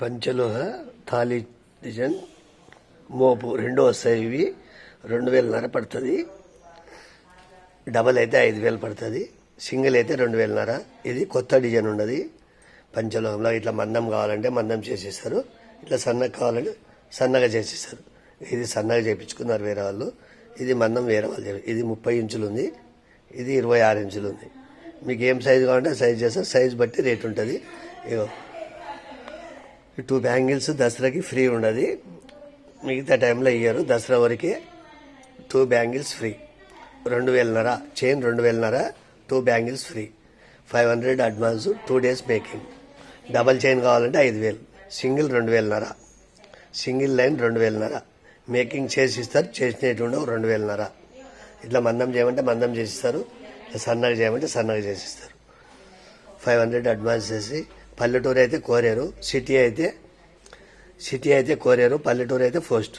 పంచలోహ thali design మోపు రెండో వస్తాయి ఇవి. రెండు వేలన్నర పడుతుంది. డబల్ అయితే ఐదు వేలు పడుతుంది. సింగిల్ అయితే రెండు వేలన్నర ఇది కొత్త డిజైన్ ఉన్నది. పంచలోహంలో ఇట్లా మందం కావాలంటే మందం చేసేస్తారు. ఇట్లా సన్నగా కావాలంటే సన్నగా చేసేస్తారు. ఇది సన్నగా చేయించుకున్నారు వేరే వాళ్ళు. ఇది మందం వేరే వాళ్ళు ఇది ముప్పై ఇంచులు ఉంది. ఇది ఇరవై ఆరు ఇంచులు ఉంది. మీకు ఏం సైజు కావాలంటే సైజ్ చేస్తారు. సైజ్ బట్టి రేట్ ఉంటుంది. ఇగో టూ బ్యాంగిల్స్ దసరాకి ఫ్రీ ఉండదు. మిగతా టైంలో ఇయ్యరు. దసరా వరకే టూ బ్యాంగిల్స్ ఫ్రీ. రెండు వేలన్నర చైన్ రెండు వేలన్నర two bangles free. Five hundred advance two days making double chain కావాలంటే ఐదు వేలు. సింగిల్ రెండు వేలన్నర. సింగిల్ లైన్ రెండు వేలన్నర. మేకింగ్ చేసి ఇస్తారు. చేసినట్టు రెండు వేలన్నర. ఇట్లా మందం చేయమంటే మందం చేసిస్తారు సన్నగా చేయమంటే సన్నగా చేసిస్తారు ఫైవ్ హండ్రెడ్ అడ్వాన్స్ చేసి పల్లెటూరు అయితే కోరారు సిటీ అయితే సిటీ అయితే కోరారు పల్లెటూరు అయితే ఫస్ట్